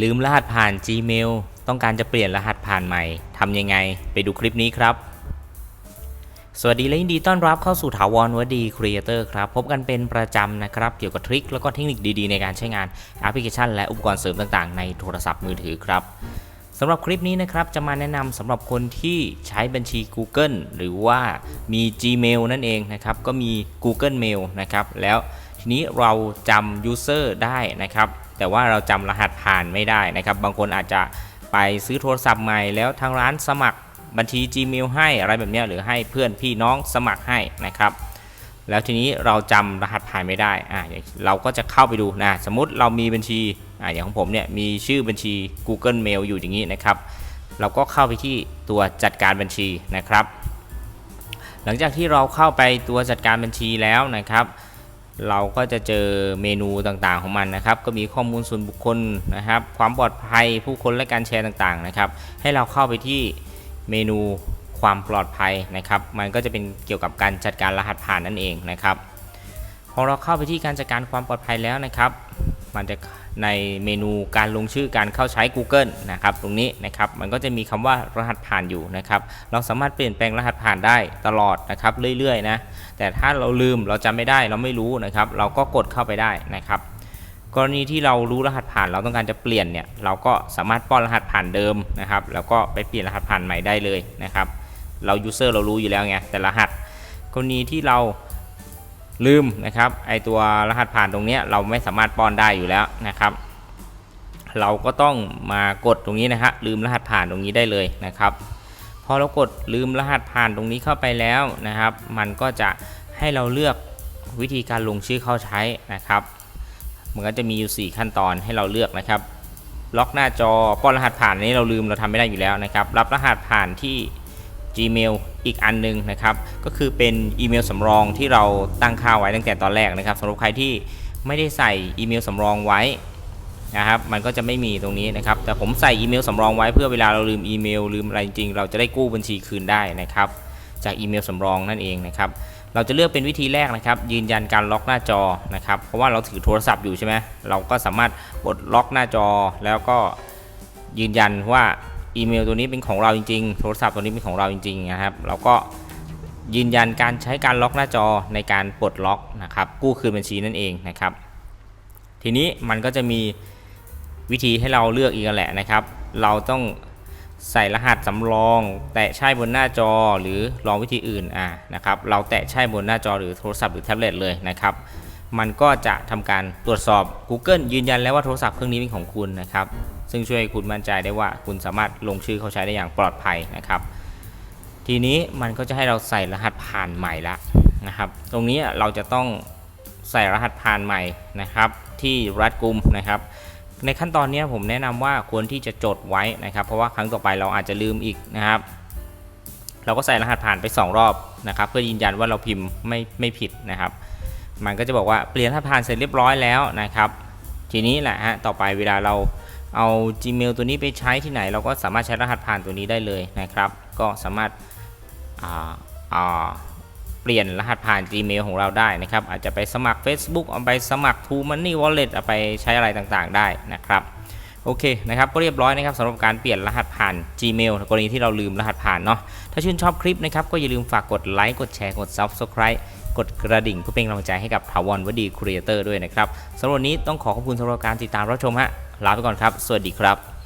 ลืมรหัสผ่าน Gmail ต้องการจะเปลี่ยนรหัสผ่านใหม่ทำยังไง ไปดูคลิปนี้ครับ สวัสดีและยินดีต้อนรับเข้าสู่ถาวรวดีครีเอเตอร์ครับ พบกันเป็นประจำนะครับ เกี่ยวกับทริคแล้วก็เทคนิคดีๆ ในการใช้งานแอปพลิเคชัน และอุปกรณ์เสริมต่างๆ ในโทรศัพท์มือถือครับสำหรับคลิปนี้นะครับจะมาแนะนำสำหรับคนที่ใช้บัญชี Google หรือว่ามี Gmail นั่นเองนะครับ ก็มี Google Mail นะครับ แล้วทีนี้เราจำ user ได้นะครับ แต่ว่าเราจำรหัสผ่านไม่ได้นะครับ บางคนอาจจะไปซื้อโทรศัพท์ใหม่แล้วทางร้านสมัครบัญชี Gmail ให้อะไรแบบนี้หรือให้เพื่อนพี่น้องสมัครให้นะครับ แล้วทีนี้เราจำรหัสผ่านไม่ได้อ่าเราก็จะเข้าไปดูนะสมมติเรามีบัญชีอ่าอย่างของผมเนี่ยมีชื่อบัญชี Google Mail อยู่อย่างนี้นะครับ เราก็เข้าไปที่ตัวจัดการบัญชีนะครับ หลังจากที่เราเข้าไปตัวจัดการบัญชีแล้วนะครับ เราก็จะเจอเมนูต่างๆของมันนะครับ ก็มีข้อมูลส่วนบุคคลนะครับ ความปลอดภัยผู้คนและการแชร์ต่างๆนะครับ ให้เราเข้าไปที่เมนูความปลอดภัยนะครับ มันก็จะเป็นเกี่ยวกับการจัดการรหัสผ่านนั่นเองนะครับ พอเราเข้าไปที่การจัดการความปลอดภัยแล้วนะครับ มันจะในเมนูการลงชื่อการเข้าใช้ Google นะครับตรงนี้นะครับมันก็จะมีคำว่ารหัสผ่านอยู่นะครับเราสามารถเปลี่ยนแปลงรหัสผ่านได้ตลอดนะครับเรื่อยๆนะแต่ถ้าเราลืมเราจำไม่ได้เราไม่รู้นะครับเราก็กดเข้าไปได้นะครับกรณีที่เรารู้รหัสผ่านเราต้องการจะเปลี่ยนเนี่ยเราก็สามารถป้อนรหัสผ่านเดิมนะครับแล้วก็ไปเปลี่ยนรหัสผ่านใหม่ได้เลยนะครับเรา user เรารู้อยู่แล้วไงแต่รหัสกรณีที่เรา ลืมนะครับไอตัวรหัสผ่านตรงนี้เราไม่สามารถป้อนได้อยู่แล้วนะครับ เราก็ต้องมากดตรงนี้นะฮะลืมรหัสผ่านตรงนี้ได้เลยนะครับพอเรากดลืมรหัสผ่านตรงนี้เข้าไปแล้วนะครับ มันก็จะให้เราเลือกวิธีการลงชื่อเข้าใช้นะครับมันก็จะมีอยู่ 4 ขั้นตอนให้เราเลือกนะครับล็อกหน้าจอป้อนรหัสผ่านนี้เราลืมเราทำไม่ได้อยู่แล้วนะครับ รับรหัสผ่านที่ Gmail อีกอันหนึงนะครับ ก็คือเป็นอีเมลสำรองที่เราตั้งค่าไว้ตั้งแต่ตอนแรกนะครับสำหรับใครที่ไม่ได้ใส่อีเมลสำรองไว้นะครับมันก็จะไม่มีตรงนี้นะครับ แต่ผมใส่อีเมลสำรองไว้เพื่อเวลาเราลืมอีเมลลืมอะไรจริงเราจะได้กู้บัญชีคืนได้นะครับ จากอีเมลสำรองนั่นเองนะครับ เราจะเลือกเป็นวิธีแรกนะครับ ยืนยันการล็อกหน้าจอนะครับ เพราะว่าเราถือโทรศัพท์อยู่ใช่ไหมเราก็สามารถปลดล็อกหน้าจอ แล้วก็ยืนยันว่า อีเมลตัวนี้เป็นของเราจริงๆ โทรศัพท์ตัวนี้เป็นของเราจริงๆนะครับ เราก็ยืนยันการใช้การล็อกหน้าจอในการปลดล็อกนะครับ กู้คืนบัญชีนั่นเองนะครับ ทีนี้มันก็จะมีวิธีให้เราเลือกอีกแหละนะครับ เราต้องใส่รหัสสำรอง แตะใช่บนหน้าจอหรือลองวิธีอื่นอ่านะครับ เราแตะใช่บนหน้าจอหรือโทรศัพท์หรือแท็บเล็ตเลยนะครับ มันก็จะทำการตรวจสอบ Google ยืนยันแล้วว่าโทรศัพท์เครื่องนี้เป็นของคุณนะครับ ซึ่งช่วยให้คุณมั่นใจได้ว่าคุณสามารถลงชื่อเข้าใช้ได้อย่างปลอดภัยนะครับ ทีนี้มันก็จะให้เราใส่รหัสผ่านใหม่ละนะครับ ตรงนี้เราจะต้องใส่รหัสผ่านใหม่นะครับ ที่รัดกุมนะครับในขั้นตอนนี้ผมแนะนำว่าควรที่จะจดไว้นะครับ เพราะว่าครั้งต่อไปเราอาจจะลืมอีกนะครับ เราก็ใส่รหัสผ่านไป 2 รอบนะครับ เพื่อยืนยันว่าเราพิมพ์ไม่ไม่ผิดนะครับ มันก็จะบอกว่าเปลี่ยนรหัสผ่านเสร็จเรียบร้อยแล้วนะครับ ทีนี้แหละฮะต่อไปเวลาเรา เอา Gmail ตัวนี้ไปใช้ที่ไหน เราก็สามารถใช้รหัสผ่านตัวนี้ได้เลยนะครับ ก็สามารถาาเปลี่ยนรหัสผ่าน Gmail ของเราได้นะครับ อาจจะไปสมัคร Facebook เอาไปสมัคร True Money Wallet เอาไปใช้อะไรต่างๆ ได้นะครับโอเคนะครับก็เรียบร้อยนะครับสำหรับการเปลี่ยนรหัสผ่าน Gmail กรณีที่เราลืมรหัสผ่านเนาะถ้าชื่นชอบคลิปนะครับก็อย่าลืมฝากกดไลค์กดแชร์กด Subscribe กดกระดิ่งเพื่อเป็นกำลังใจให้กับถาวรวดีครีเอเตอร์ด้วยนะครับสำหรับวันนี้ต้องขอขอบคุณสำหรับการติดตามรับชมฮะลาไปก่อนครับ สวัสดีครับ